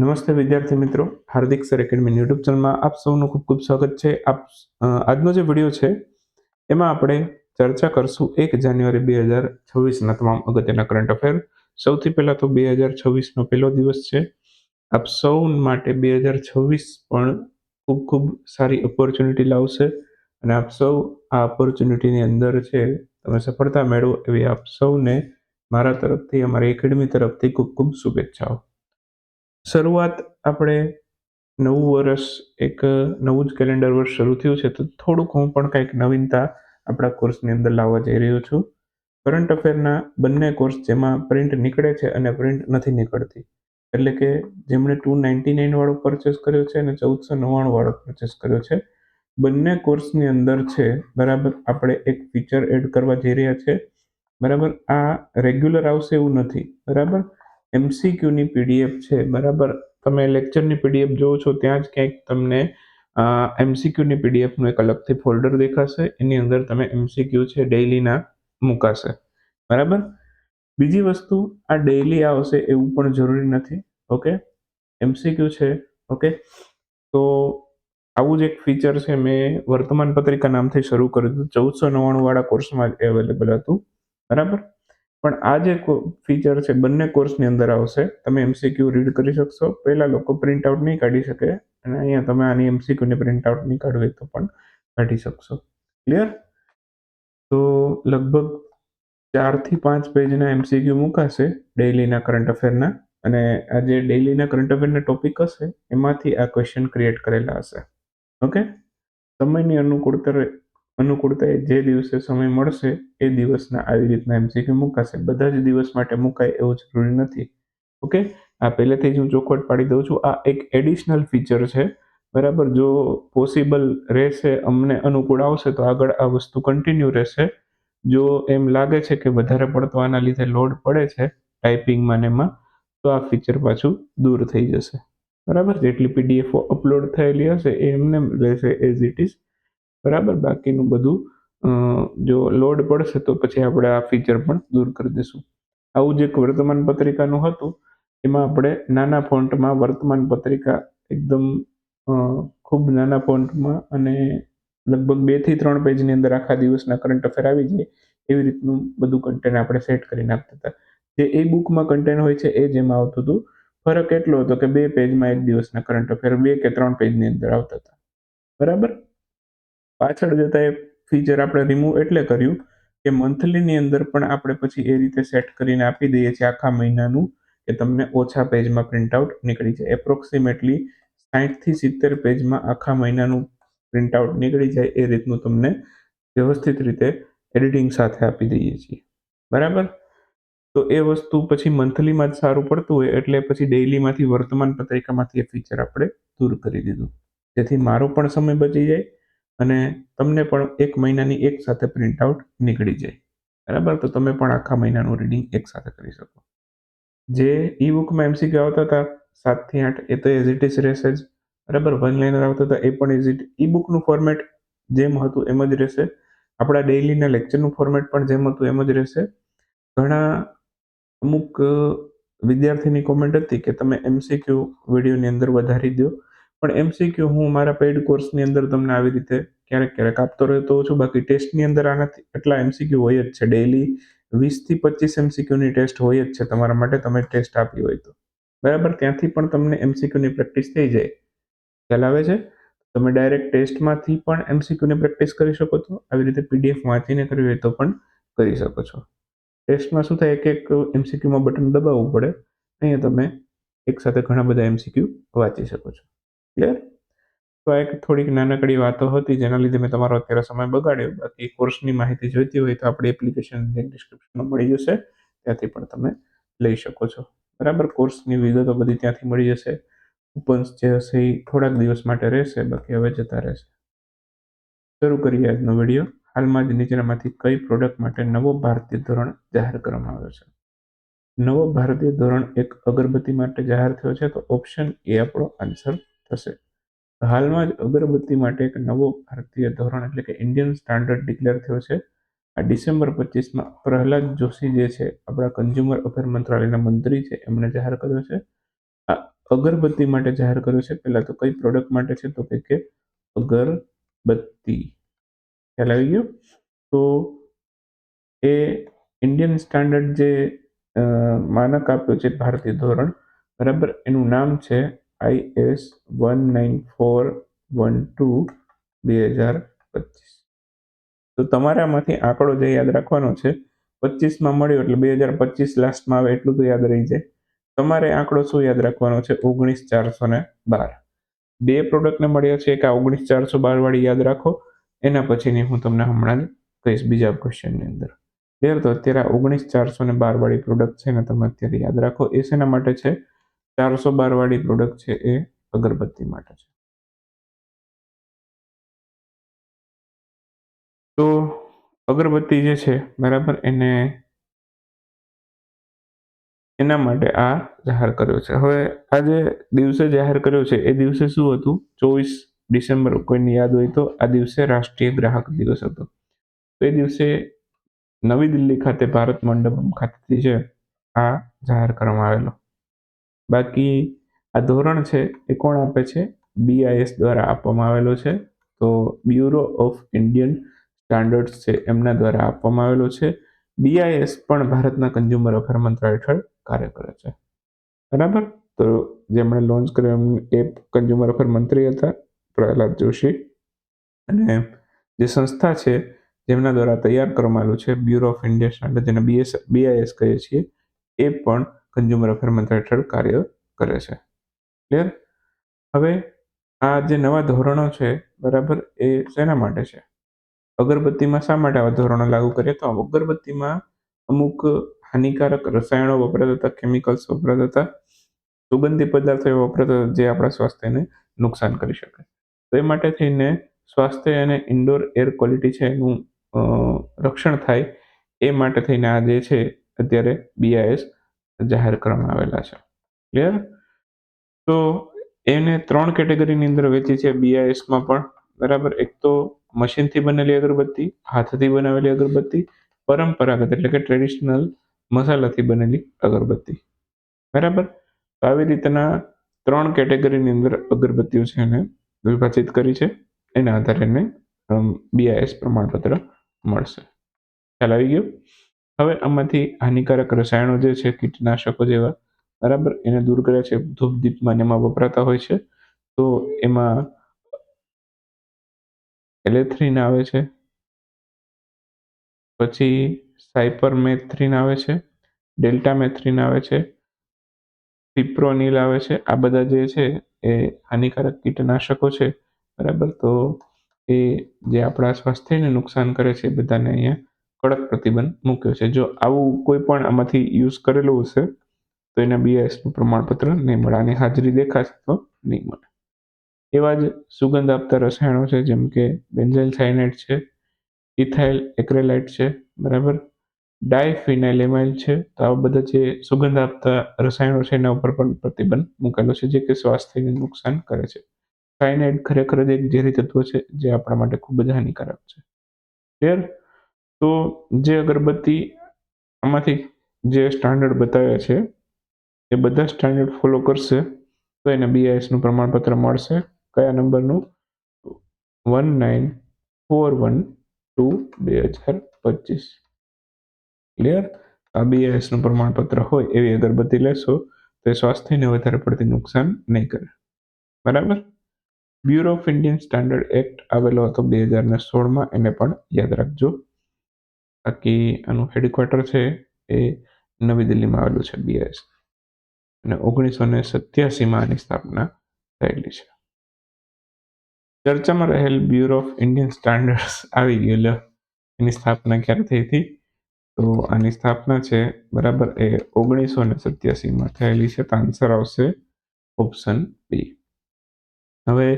નમસ્તે વિદ્યાર્થી મિત્રો, હાર્દિક સર એકેડમી યુટ્યુબ ચેનલમાં આપ સૌનું ખૂબ ખૂબ સ્વાગત છે. આપ આજનો જે વીડિયો છે, એમાં આપણે ચર્ચા કરશું એક જાન્યુઆરી બે હજાર છવ્વીસના તમામ અગત્યના કરંટ અફેર સૌથી પહેલાં તો બે હજાર છવ્વીસનો પહેલો દિવસ છે. આપ સૌ માટે બે હજાર છવ્વીસ પણ ખૂબ ખૂબ સારી ઓપોર્ચ્યુનિટી લાવશે અને આપ સૌ આ ઓપોર્ચ્યુનિટીની અંદર છે, તમે સફળતા મેળવો એવી આપ સૌને મારા તરફથી, અમારી એકેડમી તરફથી ખૂબ ખૂબ શુભેચ્છાઓ. શરૂઆત આપણે નવું વર્ષ, એક નવું જ કેલેન્ડર વર્ષ શરૂ થયું છે, તો થોડુંક હું પણ કંઈક નવીનતા આપણા કોર્સની અંદર લાવવા જઈ રહ્યો છું. કરંટ અફેરના બંને કોર્સ જેમાં પ્રિન્ટ નીકળે છે અને પ્રિન્ટ નથી નીકળતી. એટલે કે જેમણે ટુ નાઇન્ટી નાઇન વાળો પરચેસ કર્યો છે અને ચૌદસો નવ્વાણું વાળો પરચેસ કર્યો છે. બંને કોર્સની અંદર છે, બરાબર, આપણે એક ફીચર એડ કરવા જઈ રહ્યા છે. બરાબર, આ રેગ્યુલર આવશે એવું નથી. બરાબર? એમસીક્યુની પીડીએફ છે, બરાબર? તમે લેક્ચરની પીડીએફ જોવો છો, ત્યાં જ ક્યાંક તમને એમસીક્યુની પીડીએફનું એક અલગથી ફોલ્ડર દેખાશે, એની અંદર તમે એમસીક્યુ છે, ડેઇલીના મુકાશે. બરાબર? બીજી વસ્તુ, આ ડેઇલી આવશે એવું પણ જરૂરી નથી, ઓકે? એમસીક્યુ છે, ઓકે? તો આવું જ એક ફીચર છે, મેં વર્તમાન પત્રિકા નામથી શરૂ કર્યું હતું, ચૌદસો નવ્વાણું વાળા કોર્સમાં અવેલેબલ હતું, બરાબર? પણ આ જે ફીચર છે, બંને કોર્સની અંદર આવશે. તમે એમસીક્યુ રીડ કરી શકશો. પહેલા લોકો પ્રિન્ટ આઉટ નહીં કાઢી શકે અને અહીંયા તમે આની એમસીક્યુને પ્રિન્ટ આઉટ નહીં કાઢવી તો પણ કાઢી શકશો. ક્લિયર તો લગભગ ચારથી પાંચ પેજના એમસીક્યુ મુકાશે ડેઇલીના કરંટ અફેરના અને આ જે ડેઇલીના કરંટ અફેરના ટોપિક હશે, એમાંથી આ ક્વેશ્ચન ક્રિએટ કરેલા હશે. ઓકે સમયની અનુકૂળતા અનુકૂળતાએ જે દિવસે સમય મળશે, એ દિવસના આવી રીતના એમસીક્યુ મુકાશે. બધા જ દિવસ માટે મુકાય એવું જરૂરી નથી. ઓકે? આ પહેલેથી જ હું ચોખવટ પાડી દઉં છું. આ એક એડિશનલ ફીચર છે. બરાબર? જો પોસિબલ રહેશે, અમને અનુકૂળ આવશે, તો આગળ આ વસ્તુ કન્ટિન્યુ રહેશે. જો એમ લાગે છે કે વધારે પડતો આના લીધે લોડ પડે છે ટાઈપિંગમાં ને એમાં, તો આ ફીચર પાછું દૂર થઈ જશે. બરાબર? જેટલી પીડીએફઓ અપલોડ થયેલી હશે, એ એમને રહેશે એઝ ઇટ ઇઝ બરાબર? બાકીનું બધું જો લોડ પડશે તો પછી આપણે આ ફીચર પણ દૂર કરી દઈશું. આવું જ એક વર્તમાન પત્રિકાનું હતું. એમાં આપણે નાના ફોન્ટમાં વર્તમાન પત્રિકા એકદમ ખૂબ નાના ફોન્ટમાં અને લગભગ બેથી ત્રણ પેજની અંદર આખા દિવસના કરંટ અફેર આવી જાય, એવી રીતનું બધું કન્ટેન્ટ આપણે સેટ કરી નાખતા હતા. જે એ બુકમાં કન્ટેન્ટ હોય છે એ જ એમાં આવતું હતું. ફરક એટલો હતો કે બે પેજમાં એક દિવસના કરંટ અફેર બે કે ત્રણ પેજની અંદર આવતા હતા. બરાબર? પાછળ જતા એ ફીચર આપણે રિમૂવ એટલે કર્યું કે મંથલીની અંદર પણ આપણે પછી એ રીતે સેટ કરીને આપી દઈએ છીએ આખા મહિનાનું કે તમને ઓછા પેજમાં પ્રિન્ટઆઉટ નીકળી જાય. એપ્રોક્સિમેટલી સાહીઠથી સિત્તેર પેજમાં આખા મહિનાનું પ્રિન્ટઆઉટ નીકળી જાય એ રીતનું તમને વ્યવસ્થિત રીતે એડિટિંગ સાથે આપી દઈએ છીએ. બરાબર? તો એ વસ્તુ પછી મંથલીમાં જ સારું પડતું હોય એટલે પછી ડેઇલીમાંથી વર્તમાન પત્રિકામાંથી એ ફીચર આપણે દૂર કરી દીધું. જેથી મારો પણ સમય બચી જાય અને તમને પણ એક મહિનાની એક સાથે પ્રિન્ટ આઉટ નીકળી જાય. બરાબર? તો તમે પણ આખા મહિનાનું રીડિંગ એક સાથે કરી શકો. જે ઈ બુકમાં એમસીક્યુ આવતા હતા સાતથી આઠ, એ તો એઝ ઇટ ઇઝ રહેશે જ. બરાબર? વન લાઇનર આવતા હતા, એ પણ એઝ ઇટ ઈ બુકનું ફોર્મેટ જેમ હતું એમ જ રહેશે. આપણા ડેઇલીના લેક્ચરનું ફોર્મેટ પણ જેમ હતું એમ જ રહેશે. ઘણા અમુક વિદ્યાર્થીની કોમેન્ટ હતી કે તમે એમસીક્યુ વિડીયોની અંદર વધારી દો પણ એમસીક્યુ હું મારા પેઇડ કોર્સની અંદર તમને આવી રીતે ક્યારેક ક્યારેક આપતો રહેતો છું. બાકી ટેસ્ટની અંદર આનાથી એટલા એમસીક્યુ હોય જ છે. ડેઈલી વીસથી પચીસ એમસીક્યુની ટેસ્ટ હોય જ છે તમારા માટે. તમે ટેસ્ટ આપી હોય તો. બરાબર? ત્યાંથી પણ તમને એમસીક્યુની પ્રેક્ટિસ થઈ જાય. ખ્યાલ આવે છે? તમે ડાયરેક્ટ ટેસ્ટમાંથી પણ એમસીક્યુની પ્રેક્ટિસ કરી શકો છો. આવી રીતે પીડીએફ વાંચીને કરવી હોય તો પણ કરી શકો છો. ટેસ્ટમાં શું થાય? એક એક એમસીક્યુમાં બટન દબાવવું પડે. અહીંયા તમે એકસાથે ઘણા બધા એમસીક્યુ વાંચી શકો છો. ક્લિયર તો એક થોડીક નાનકડી વાતો હતી, જેના લીધે મેં તમારો અત્યારે સમય બગાડ્યો. બાકી કોર્સની માહિતી જોઈતી હોય તો આપણી એપ્લિકેશન ડિસ્ક્રિપ્શનમાં મળી જશે. ત્યાંથી પણ તમે લઈ શકો છો. બરાબર? કોર્સની વિગતો બધી ત્યાંથી મળી જશે. કૂપન્સ જે હશે એ થોડાક દિવસ માટે રહેશે, બાકી હવે જતા રહેશે. શરૂ કરીએ આજનો વીડિયો હાલમાં જ નીચેનામાંથી કઈ પ્રોડક્ટ માટે નવો ભારતીય ધોરણ જાહેર કરવામાં આવ્યો છે? નવો ભારતીય ધોરણ એક અગરબત્તી માટે જાહેર થયો છે, તો ઓપ્શન એ આપણો આન્સર થશે. હાલમાં જ અગરબત્તી માટે એક નવો ભારતીય ધોરણ એટલે કે ઇન્ડિયન સ્ટાન્ડર્ડ ડિક્લેર થયો છે. આ ડિસેમ્બર પચીસમાં પ્રહલાદ જોશી જે છે, આપણા કન્ઝ્યુમર અફેર મંત્રાલયના મંત્રી છે, એમણે જાહેર કર્યો છે. આ અગરબત્તી માટે જાહેર કર્યો છે. પહેલાં તો કઈ પ્રોડક્ટ માટે છે? તો કે અગરબત્તી. ખ્યાલ આવી ગયો? તો એ ઇન્ડિયન સ્ટાન્ડર્ડ જે માનક આપ્યો છે ભારતીય ધોરણ, બરાબર? એનું નામ છે IS one nine four one two બે હજાર પચીસ. તો તમારામાંથી આંકડો જે યાદ રાખવાનો છે, પચીસમાં મળ્યો એટલે બે હજાર પચીસ લાસ્ટમાં આવે એટલું તો યાદ રહી જાય. તમારે આંકડો શું યાદ રાખવાનો છે? ઓગણીસ ચારસો ને બાર. બે પ્રોડક્ટને મળ્યા છે એક આ ઓગણીસ ચારસો બારવાળી યાદ રાખો. એના પછીની હું તમને હમણાં જ કહીશ બીજા ક્વેશ્ચનની અંદર. ક્લિયર તો અત્યારે ઓગણીસ ચારસો ને બારવાળી પ્રોડક્ટ છે ને તમે અત્યારે યાદ રાખો. એ શેના માટે છે? ચારસો બાર વાળી પ્રોડક્ટ છે એ અગરબત્તી માટે છે. તો અગરબત્તી જે છે, બરાબર, એને એના માટે આ જાહેર કર્યો છે. હવે આ જે દિવસે જાહેર કર્યો છે, એ દિવસે શું હતું? ચોવીસ ડિસેમ્બર, કોઈને યાદ હોય તો, આ દિવસે રાષ્ટ્રીય ગ્રાહક દિવસ હતો. તો એ દિવસે નવી દિલ્હી ખાતે ભારત મંડપમ ખાતેથી છે આ જાહેર કરવામાં આવેલો. બાકી આ ધોરણ છે એ કોણ આપે છે? બીઆઈએસ દ્વારા આપવામાં આવેલો છે. તો બ્યુરો ઓફ ઇન્ડિયન સ્ટાન્ડર્ડ્સ છે, એમના દ્વારા આપવામાં આવેલો છે. બીઆઈએસ પણ ભારતના કન્ઝ્યુમર અફેર મંત્રાલય હેઠળ કાર્ય કરે છે. બરાબર? તો જેમણે લોન્ચ કર્યો એ કન્ઝ્યુમર અફેર મંત્રી હતા, પ્રહલાદ જોશી. અને જે સંસ્થા છે, જેમના દ્વારા તૈયાર કરવામાં આવેલું છે બ્યુરો ઓફ ઇન્ડિયન સ્ટાન્ડર્ડ જેને બીએસ બીઆઈએસ કહીએ છીએ, એ પણ કન્ઝ્યુમર અફેર મંત્રાલય હેઠળ કાર્ય કરે છે. ક્લિયર હવે આ જે નવા ધોરણો છે, બરાબર, એ શેના માટે છે? અગરબત્તીમાં શા માટે આવા ધોરણો લાગુ કરીએ? તો અગરબત્તીમાં અમુક હાનિકારક રસાયણો વપરાતા હતા કેમિકલ્સ વપરાતા હતા, સુગંધી પદાર્થો વપરાતા જે આપણા સ્વાસ્થ્યને નુકસાન કરી શકે તો એ માટે થઈને સ્વાસ્થ્ય અને ઇન્ડોર એર ક્વોલિટી છે એનું રક્ષણ થાય એ માટે થઈને આ જે છે, અત્યારે બીઆઈએસ જાહેર કરવામાં આવેલા છે. ક્લિયર તો એને ત્રણ કેટેગરીની અંદર વેચી છે. બીઆઈએસમાં પણ બરાબર. એક તો મશીનથી બનેલી અગરબત્તી, હાથથી બનાવેલી અગરબત્તી, પરંપરાગત એટલે કે ટ્રેડિશનલ મસાલાથી બનેલી અગરબત્તી. બરાબર? આવી રીતના ત્રણ કેટેગરીની અંદર અગરબત્તીઓ છે એને વિભાજિત કરી છે. એના આધારે એને બીઆઈએસ પ્રમાણપત્ર મળશે. ખ્યાલ આવી ગયો? હવે આમાંથી હાનિકારક રસાયણો જે છે, કીટનાશકો જેવા, બરાબર? એને દૂર કરે છે ધૂપ દીપમાં એમાં વપરાતા હોય છે. તો એમાં એલેથ્રીન આવે છે. પછી સાયપરમેથ્રીન આવે છે. ડેલ્ટામેથ્રીન આવે છે. પિપ્રોનિલ આવે છે. આ બધા જે છે, એ હાનિકારક કીટનાશકો છે. બરાબર? તો એ જે આપણા સ્વાસ્થ્યને નુકસાન કરે છે બધાને અહીંયા કડક પ્રતિબંધ મૂક્યો છે. જો આવું કોઈ પણ આમાંથી યુઝ કરેલું હશે, તો એના બીએસનું પ્રમાણપત્ર નહીં મળે. આની હાજરી દેખાશે તો નહીં મળે. એવા જ સુગંધ આપતા રસાયણો છે, જેમ કે બેન્ઝાઇલ સાયનાઇડ છે, ઇથાઇલ એક્રેલાઇટ છે, બરાબર? ડાયફિનાઇલેમાઇલ છે, તો આવા બધા જે સુગંધ આપતા રસાયણો છે, એના ઉપર પણ પ્રતિબંધ મૂકેલો છે, જે કે સ્વાસ્થ્યને નુકસાન કરે છે. સાયનાઇડ ખરેખર જ એક ઝેરી તત્વ છે, જે આપણા માટે ખૂબ જ હાનિકારક છે. ક્લિયર તો જે અગરબત્તી આમાંથી જે સ્ટાન્ડર્ડ બતાવ્યા છે એ બધા સ્ટાન્ડર્ડ ફોલો કરશે તો એને બીઆઈએસનું પ્રમાણપત્ર મળશે કયા નંબરનું one nine four one two બે હજાર પચીસ ક્લિયર આ બીઆઈએસનું પ્રમાણપત્ર હોય એવી અગરબત્તી લેશો તો એ સ્વાસ્થ્યને વધારે પડતી નુકસાન નહીં કરે બરાબર bureau of Indian standard act આવેલો હતો બે હજાર ને સોળમાં એને પણ યાદ રાખજો બાકી આનું હેડક્વાર્ટર છે એ નવી દિલ્હીમાં આવેલું છે બીએસ અને ઓગણીસો ને સત્યાસીમાં આની સ્થાપના થયેલી છે. ચર્ચામાં રહેલ બ્યુરો ઓફ ઇન્ડિયન સ્ટાન્ડર્ડ્સ આવી ગયું એની સ્થાપના ક્યારે થઈ હતી? તો આની સ્થાપના છે, બરાબર, એ ઓગણીસો ને સત્યાસીમાં થયેલી છે. તો આન્સર આવશે ઓપ્શન બી હવે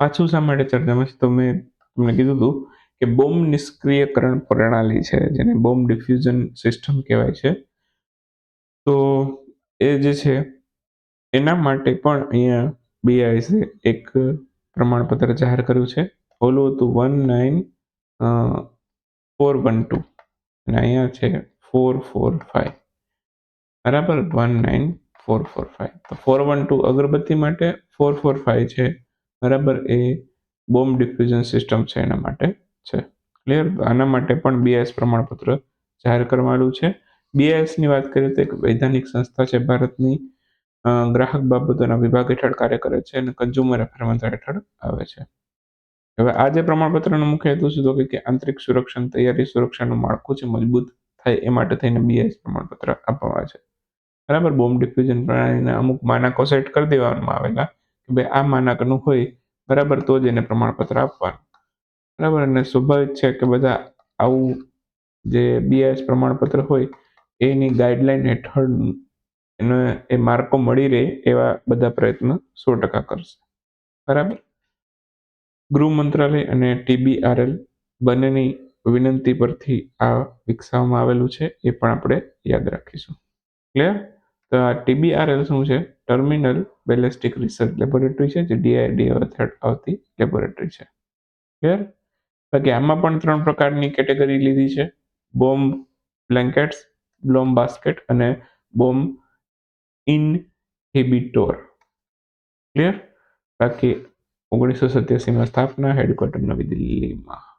પાછું શા માટે ચર્ચામાં છે. તો મેં તમને કીધું હતું કે બોમ્બ નિષ્ક્રિયકરણ પ્રણાલી છે, જેને બોમ્બ ડિફ્યુઝન સિસ્ટમ કહેવાય છે. તો એ જે છે, એના માટે પણ અહીંયા બીઆઈસે એક પ્રમાણપત્ર જાહેર કર્યું છે. ઓલું two one nine four one two. અને અહીંયા છે ફોર ફોર ફાઇવ. બરાબર? One nine, four four five તો ફોર વન ટુ અગરબત્તી માટે ફોર ફોર ફાઈવ છે. બરાબર? એ બોમ્બ ડિફ્યુઝન સિસ્ટમ છે એના માટે. છે. ક્લિયર આના માટે પણ બીઆઈએસ પ્રમાણપત્ર જાહેર કરવાનું છે. બીઆઈએસની વાત કરીએ તો એક વૈધાનિક સંસ્થા છે. ભારતની ગ્રાહક બાબતોના વિભાગ હેઠળ કાર્ય કરે છે અને કન્ઝ્યુમર અફેર મંત્રાલય હેઠળ આવે છે. હવે આ જે પ્રમાણપત્રનો મુખ્ય હેતુ શું કે આંતરિક સુરક્ષણ, તૈયારી સુરક્ષાનું માળખું છે, મજબૂત થાય એ માટે થઈને બીઆઈએસ પ્રમાણપત્ર આપવામાં છે. બરાબર? બોમ્બ ડિફ્યુઝન પ્રણાલીના અમુક માનકો સેટ કરી દેવામાં આવેલા કે ભાઈ આ માનકનું હોય, બરાબર? તો જ એને પ્રમાણપત્ર આપવાનું. બરાબર? અને સ્વાભાવિક છે કે બધા આવું જે બીઆઈએસ પ્રમાણપત્ર હોય, એની ગાઈડલાઈન હેઠળ એને એ માર્કો મળી રહે એવા બધા પ્રયત્નો સો ટકા કરશે. બરાબર? ગૃહ મંત્રાલય અને ટીબીઆરએલ બંનેની વિનંતી પરથી આ વિકસાવવામાં આવેલું છે, એ પણ આપણે યાદ રાખીશું. ક્લિયર તો આ ટીબીઆરએલ શું છે? ટર્મિનલ બેલેસ્ટિક રિસર્ચ લેબોરેટરી છે, જે ડીઆઈડીઓ હેઠળ આવતી લેબોરેટરી છે. ક્લિયર બાકી આમાં પણ ત્રણ પ્રકારની કેટેગરી લીધી છે. Bomb blankets, bomb basket and bomb inhibitor. Clear? બાકી ઓગણીસો સત્યાસીમાં સ્થાપના હેડક્વાર્ટર નવી દિલ્હીમાં.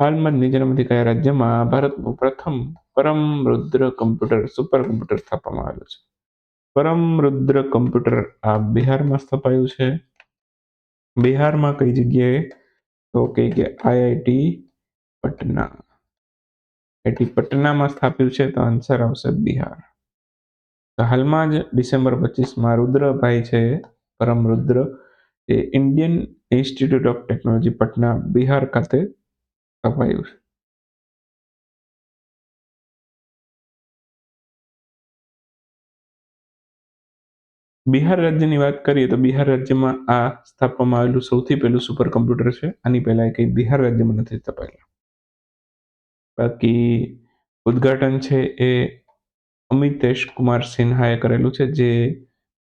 હાલમાં નીચેનામાંથી કયા રાજ્યમાં ભારતનું પ્રથમ Param Rudra computer, super computer સ્થાપવામાં આવેલું છે. પરમ રુદ્ર કમ્પ્યુટર આ બિહારમાં સ્થપાયું છે. બિહારમાં કઈ જગ્યાએ? તો કહે કે આઈઆઈટી પટના. આઈઆઈટી પટનામાં સ્થાપ્યું છે તો આન્સર આવશે બિહાર. તો હાલમાં જ ડિસેમ્બર પચીસમાં રુદ્રભાઈ છે, પરમ રુદ્ર, એ Indian institute of technology Patna, Bihar ખાતે સ્થપાયું છે. બિહાર રાજ્યની વાત કરીએ તો બિહાર રાજ્યમાં આ સ્થાપવામાં આવેલું સૌથી પહેલું સુપર કમ્પ્યુટર છે. આની પહેલા કંઈ બિહાર રાજ્યમાં નથી સ્થપાયેલા. બાકી ઉદ્ઘાટન છે એ અમિતેશ કુમાર સિન્હાએ કરેલું છે, જે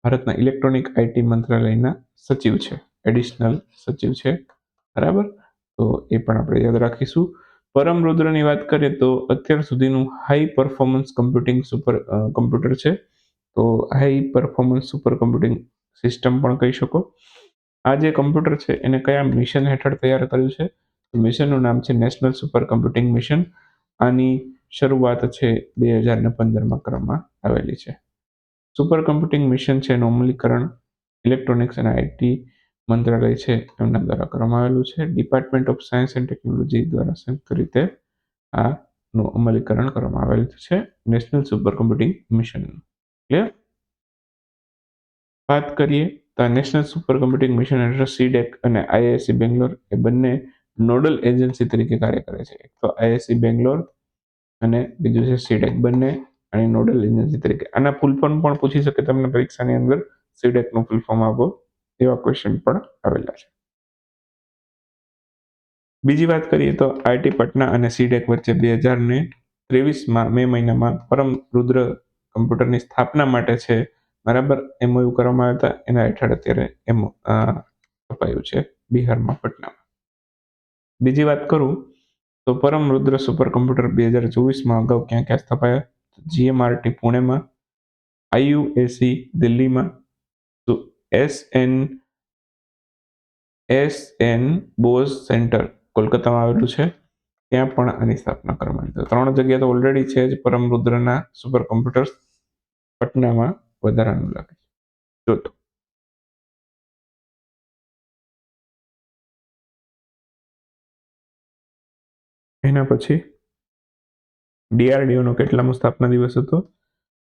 ભારતના ઇલેક્ટ્રોનિક આઈટી મંત્રાલયના સચિવ છે એડિશનલ સચિવ છે. બરાબર? તો એ પણ આપણે યાદ રાખીશું. પરમ રુદ્રની વાત કરીએ તો અત્યાર સુધીનું high performance computing super computer છે. તો high performance super computing system પણ કહી શકો. આ જે કમ્પ્યુટર છે, એને કયા મિશન હેઠળ તૈયાર કર્યું છે? મિશનનું નામ છે નેશનલ સુપર કમ્પ્યુટિંગ મિશન આની શરૂઆત છે બે હજાર ને પંદરમાં કરવામાં આવેલી છે. સુપર કમ્પ્યુટિંગ મિશન છે એનું અમલીકરણ ઇલેક્ટ્રોનિક્સ અને આઈટી મંત્રાલય છે, એમના દ્વારા કરવામાં આવેલું છે. Department of science and technology દ્વારા સંયુક્ત રીતે આનું અમલીકરણ કરવામાં આવેલું છે. National super computing mission clear વાત કરીએ તો નેશનલ સુપર કમ્પ્યુટિંગ મિશન હેઠળ સીડેક અને આઈઆઈસી બેંગ્લોર એ બંને નોડલ એજન્સી તરીકે કાર્ય કરે છે. એક તો આઈઆઈસી બેંગ્લોર અને બીજું છે સીડેક બંને અને નોડલ એજન્સી તરીકે. આના ફૂલ ફોર્મ પણ પૂછી શકે તમને પરીક્ષાની અંદર? સીડેકનું ફૂલ ફોર્મ આપો. એવા ક્વેશ્ચન પણ આવેલા છે. બીજી વાત કરીએ તો આઈટી પટના અને સીડેક વચ્ચે બે હજાર ને ત્રેવીસમાં, મે મહિનામાં પરમ રુદ્ર કમ્પ્યુટરની સ્થાપના માટે છે, બરાબર? એમઓયુ કરવામાં આવ્યા હતા. એના હેઠળ અત્યારે એમ અપાયું છે બિહારમાં, પટનામાં. બીજી વાત કરું, તો પરમ રુદ્ર સુપર કમ્પ્યુટર બે હજાર ચોવીસમાં અગાઉ ક્યાં ક્યાં સ્થપાયા? જીએમઆરટી પુણેમાં આઈયુએસી દિલ્હીમાં, તો S N S N Bose centre કોલકાતામાં આવેલું છે. ત્યાં પણ આની સ્થાપના કરવામાં આવી. ત્રણ જગ્યા તો ઓલરેડી છે જ, પરમ રુદ્રના સુપર કોમ્પ્યુટર્સ પટનામાં વધારાનું લાગે છે. જોતો. એના પછી ડીઆરડીઓનો કેટલામો સ્થાપના દિવસ હતો?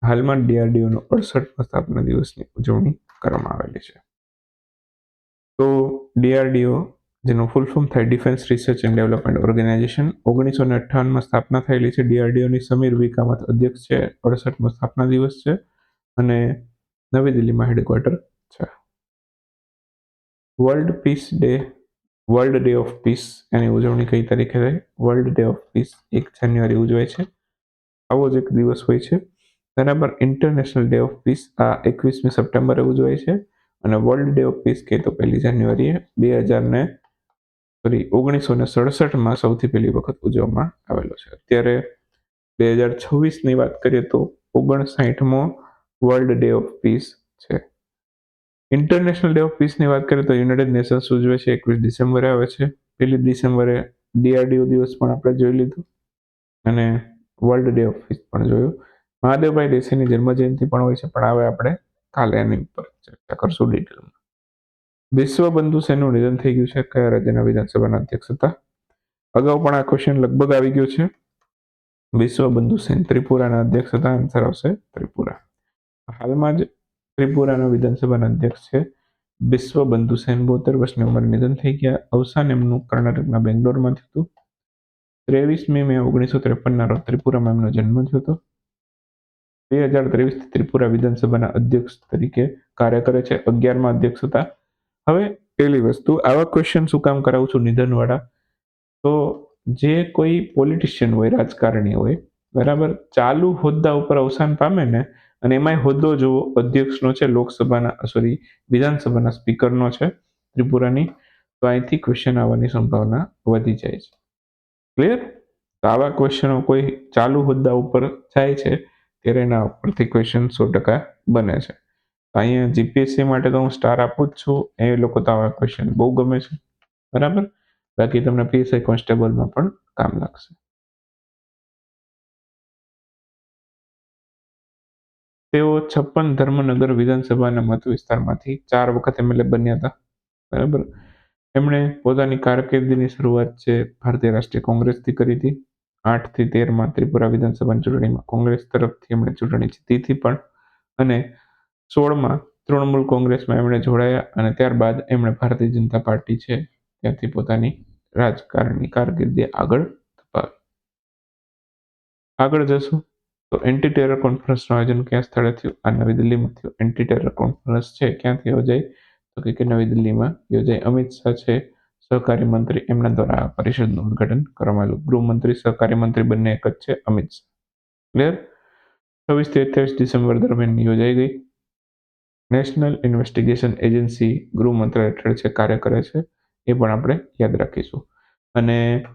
હાલમાં ડીઆરડીઓનો અડસઠમો સ્થાપના દિવસની ઉજવણી કરવામાં આવેલી છે. તો ડીઆરડીઓ જેનું ફૂલ ફોર્મ થાય defence research and development organisation ઓગણીસો ને અઠ્ઠાવનમાં સ્થાપના થયેલી છે. ડીઆરડીઓની સમીર વિકામત અધ્યક્ષ છે. અડસઠમો સ્થાપના દિવસ છે. અને નવી દિલ્હીમાં હેડક્વાર્ટર છે. World peace day world day of peace એની ઉજવણી કઈ તારીખે થાય? વર્લ્ડ ડે ઓફ પીસ એક જાન્યુઆરી ઉજવાય છે. આવો જ એક દિવસ હોય છે. તેના પર ઇન્ટરનેશનલ ડે ઓફ પીસ આ એકવીસમી સપ્ટેમ્બરે ઉજવાય છે. અને વર્લ્ડ ડે ઓફ પીસ કે તો પહેલી જાન્યુઆરીએ. બે હજાર ને સોરી ઓગણીસો ને સડસઠમાં સૌથી પહેલી વખત ઉજવવામાં આવેલો છે. અત્યારે બે હજાર છવ્વીસની વાત કરીએ તો ઓગણસાઠમો વર્લ્ડ ડે ઓફ પીસ છે. ઇન્ટરનેશનલ ડે ઓફ પીસની વાત કરીએ તો યુનાઇટેડ નેશન્સ ઉજવે છે, એકવીસ ડિસેમ્બરે આવે છે. પહેલી ડિસેમ્બરે ડીઆરડીઓ દિવસ પણ આપણે જોઈ લીધું અને વર્લ્ડ ડે ઓફ પીસ પણ જોયું. મહાદેવભાઈ દેસાઈની જન્મજયંતિ પણ હોય છે, પણ હવે આપણે કાલે એની ઉપર ચર્ચા કરશું ડિટેલમાં. વિશ્વ બંધુ સેનનું નિધન થઈ ગયું છે. કયા રાજ્યના વિધાનસભાના અધ્યક્ષ હતા? અગાઉ પણ આ ક્વેશ્ચન લગભગ આવી ગયો છે. વિશ્વ બંધુ સેન ત્રિપુરાના અધ્યક્ષ હતા. આન્સર આવશે ત્રિપુરા. હાલમાં જ ત્રિપુરાના વિધાનસભાના અધ્યક્ષ છે. વિશ્વ બંધુ સેન બોતેર વર્ષની ઉંમરે નિધન થઈ ગયા. અવસાન એમનું કર્ણાટકના બેંગ્લોરમાં થયું હતું. ત્રેવીસમી મે ઓગણીસો ત્રેપનના રોજ ત્રિપુરામાં એમનો જન્મ થયો હતો. બે હજાર ત્રેવીસથી ત્રિપુરા વિધાનસભાના અધ્યક્ષ તરીકે કાર્ય કરે છે. અગિયારમાં અધ્યક્ષ હતા. હવે પહેલી વસ્તુ, આવા ક્વેશ્ચન શું કામ કરાવું છું નિધનવાળા? તો જે કોઈ પોલિટિશિયન હોય, રાજકારણી હોય, બરાબર, ચાલુ હોદ્દા ઉપર અવસાન પામે ને અને એમાંય હોદ્દો જોવો અધ્યક્ષનો છે, લોકસભાના સોરી વિધાનસભાના સ્પીકરનો છે, ત્રિપુરાની, તો અહીંથી ક્વેશ્ચન આવવાની સંભાવના વધી જાય છે. ક્લિયર તો આવા ક્વેશ્ચનો કોઈ ચાલુ હોદ્દા ઉપર થાય છે, ત્યારે એના ઉપરથી ક્વેશ્ચન સો ટકા બને છે. અહીંયા જીપીએસસી માટે તો હું સ્ટાર આપું જ છું. એ લોકો તો આવા ક્વેશ્ચન બહુ ગમે છે. બરાબર? બાકી તમને પીએસઆઈ કોન્સ્ટેબલમાં પણ કામ લાગશે. તેઓ છપ્પન ધર્મનગર વિધાનસભાના મત વિસ્તારમાંથી ચાર વખત એમએલએ બન્યા હતા. બરાબર? એમણે પોતાની કારકિર્દીની શરૂઆત છે ભારતીય રાષ્ટ્રીય કોંગ્રેસથી કરી હતી. આઠથી તેરમાં ત્રિપુરા વિધાનસભાની ચૂંટણીમાં કોંગ્રેસ તરફથી એમણે ચૂંટણી જીતી હતી પણ. અને સોળમાં તૃણમૂલ કોંગ્રેસમાં એમણે જોડાયા અને ત્યારબાદ એમણે ભારતીય જનતા પાર્ટી છે. ત્યાંથી પોતાની રાજકારણની કારકિર્દી આગળ ધપાવી. આગળ જશું. તો એન્ટી ટેરર કોન્ફરન્સનું આયોજન ક્યાં સ્થળે થયું? આ નવી દિલ્હીમાં થયું. એન્ટી ટેરર કોન્ફરન્સ છે. ક્યાંથી યોજાઈ? તો કે નવી દિલ્હીમાં યોજાઈ. અમિત શાહ છે, સહકારી મંત્રી. એમના દ્વારા આ પરિષદનું ઉદઘાટન કરવામાં આવ્યું. ગૃહમંત્રી, સહકારી મંત્રી બંને એક જ છે. અમિત શાહ. ક્લિયર છવ્વીસથી અઠ્યાવીસ ડિસેમ્બર દરમિયાન યોજાઈ ગઈ. નેશનલ ઇન્વેસ્ટિગેશન એજન્સી ગૃહ મંત્રાલય હેઠળ છે કાર્ય કરે છે, એ પણ આપણે યાદ રાખીશું. અને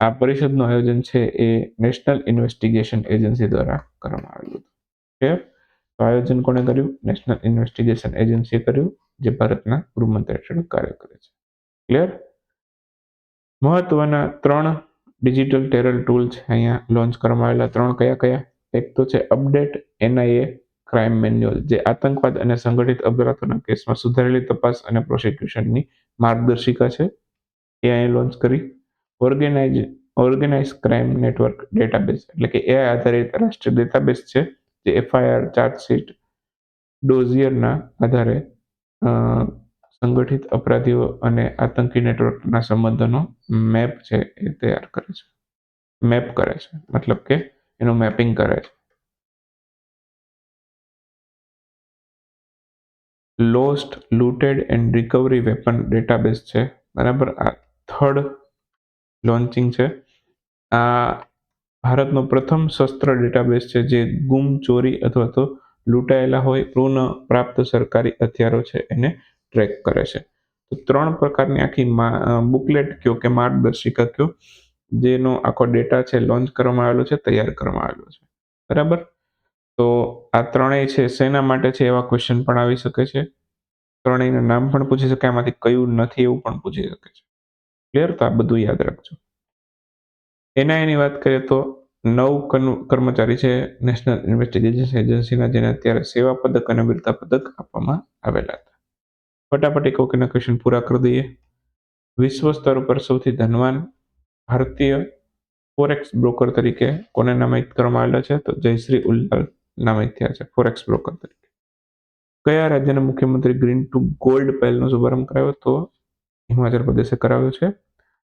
આ પરિષદનું આયોજન છે એ નેશનલ ઇન્વેસ્ટિગેશન એજન્સી દ્વારા કરવામાં આવેલું હતું. તો આયોજન કોણે કર્યું? નેશનલ ઇન્વેસ્ટિગેશન એજન્સીએ કર્યું, જે ભારતના ગૃહમંત્રી હેઠળ કાર્ય કરે છે. ક્લિયર મહત્વના ત્રણ ડિજિટલ ટેરર ટૂલ છે અહીંયા લોન્ચ કરવામાં આવેલા. ત્રણ કયા કયા? એક તો છે અપડેટ, એનઆઈએ ક્રાઇમ મેન્યુઅલ જે આતંકવાદ અને સંગઠિત અપરાધોના કેસમાં સુધારેલી તપાસ અને પ્રોસિક્યુશનની માર્ગદર્શિકા છે. એ અહીં લોન્ચ કરી. Organise organise crime network database એટલે કે એ આધારિત રાષ્ટ્રીય ડેટાબેઝ છે, જે એફઆઈઆર ચાર્જશીટ ડોઝિયરના આધારે સંગઠિત અપરાધીઓ અને આતંકી નેટવર્કના સંબંધોનો મેપ છે એ તૈયાર કરે છે. મેપ કરે છે, મતલબ કે એનું મેપિંગ કરે છે. Lost, looted and recovery weapon database છે. બરાબર? આ થર્ડ લોન્ચિંગ છે. આ ભારતનો પ્રથમ શસ્ત્ર ડેટાબેઝ છે જે ગુમ, ચોરી અથવા તો લૂંટાયેલા હોય પૂર્ણ પ્રાપ્ત સરકારી હથિયારો છે એને ટ્રેક કરે છે. તો ત્રણ પ્રકારની આખી બુકલેટ કયો કે માર્ગદર્શિકા કયો, જેનો આખો ડેટા છે લોન્ચ કરવામાં આવેલો છે, તૈયાર કરવામાં આવેલો છે. બરાબર? તો આ ત્રણેય છે, શેના માટે છે એવા ક્વેશ્ચન પણ આવી શકે છે. ત્રણેયનું નામ પણ પૂછી શકે, આમાંથી કયું નથી એવું પણ પૂછી શકે છે. ક્લિયર તો આ બધું યાદ રાખજો. એના એની વાત કરીએ તો નવ કર્મચારી છે નેશનલ ઇન્વેસ્ટિગેશન એજન્સીના જેને અત્યારે સેવા પદક અને વીરતા પદક આપવામાં આવેલા હતા. ફટાફટ એક ઓકેના ક્વેશ્ચન પૂરા કરી દઈએ. વિશ્વ સ્તર ઉપર સૌથી ધનવાન ભારતીય ફોરેક્સ બ્રોકર તરીકે કોને નામિત કરવામાં આવેલા છે? તો જયશ્રી ઉલ્લાલ નામિત થયા છે ફોરેક્સ બ્રોકર તરીકે. કયા રાજ્યના મુખ્યમંત્રી ગ્રીન ટુ ગોલ્ડ પહેલનો શુભારંભ કરાયો તો હિમાચલ પ્રદેશે કરાવ્યો છે.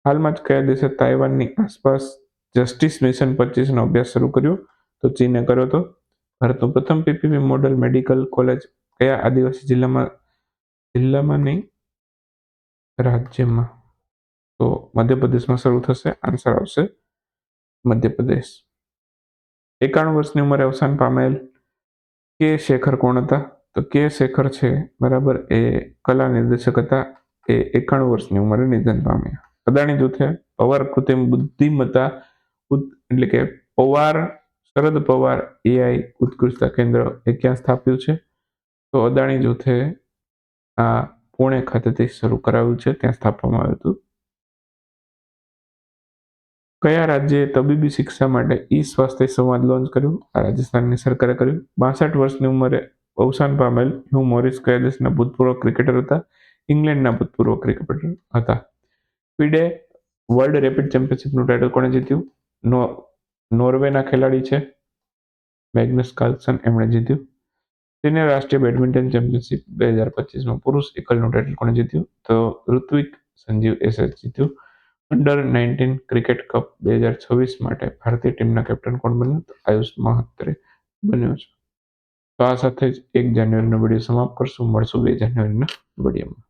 હાલમાં જ કયા દેશે તાઇવાનની આસપાસ જસ્ટિસ મિશન પચીસનો અભ્યાસ શરૂ કર્યો? તો ચીને કર્યો હતો ભારતનું પ્રથમ પીપીપી મોડલ મેડિકલ કોલેજ કયા આદિવાસી જિલ્લામાં જિલ્લામાં નહીં, રાજ્યમાં? તો મધ્યપ્રદેશમાં શરૂ થશે, આન્સર આવશે મધ્યપ્રદેશ. એકાણું વર્ષની ઉંમરે અવસાન પામેલ. કે શેખર કોણ હતા? તો કે શેખર છે, બરાબર, એ કલા નિર્દેશક હતા. એ એકાણું વર્ષની ઉંમરે નિધન પામ્યા. અદાણી જૂથે પવાર કૃત્રિમ બુદ્ધિમત્તા એટલે કે પવાર, શરદ પવાર એઆઈ ઉત્કૃષ્ટતા કેન્દ્ર એ ક્યાં સ્થાપ્યું છે? તો અદાણી જૂથે આ પુણે ખાતેથી શરૂ કરાવ્યું છે, ત્યાં સ્થાપવામાં આવ્યું હતું. કયા રાજ્યે તબીબી શિક્ષા માટે ઈ સ્વાસ્થ્ય સંવાદ લોન્ચ કર્યું? આ રાજસ્થાનની સરકારે કર્યું. બાસઠ વર્ષની ઉંમરે અવસાન પામેલ હ્યુ મોરિસ કયા દેશના ભૂતપૂર્વ ક્રિકેટર હતા? ઇંગ્લેન્ડના ભૂતપૂર્વ ક્રિકેટર હતા. પીડે વર્લ્ડ રેપિડ ચેમ્પિયનશિપનું ટાઇટલ કોણે જીત્યું? નો, નોર્વેના ખેલાડી છે મેગ્નસ કાર્લસન એમણે જીત્યું. સિનિયર રાષ્ટ્રીય બેડમિન્ટન ચેમ્પિયનશિપ બે હજાર પચીસમાં પુરુષ એકલનું ટાઇટલ કોણે જીત્યું? તો ઋત્વિક સંજીવ એસે જીત્યું. અંડર નાઇન્ટીન ક્રિકેટ કપ બે હજાર છવ્વીસ માટે ભારતીય ટીમના કેપ્ટન કોણ બન્યું આયુષ મહાત્રે બન્યો છે. તો આ સાથે જ એક જાન્યુઆરીનો વીડિયો સમાપ્ત કરશું. મળશું બે જાન્યુઆરીના વિડીયોમાં.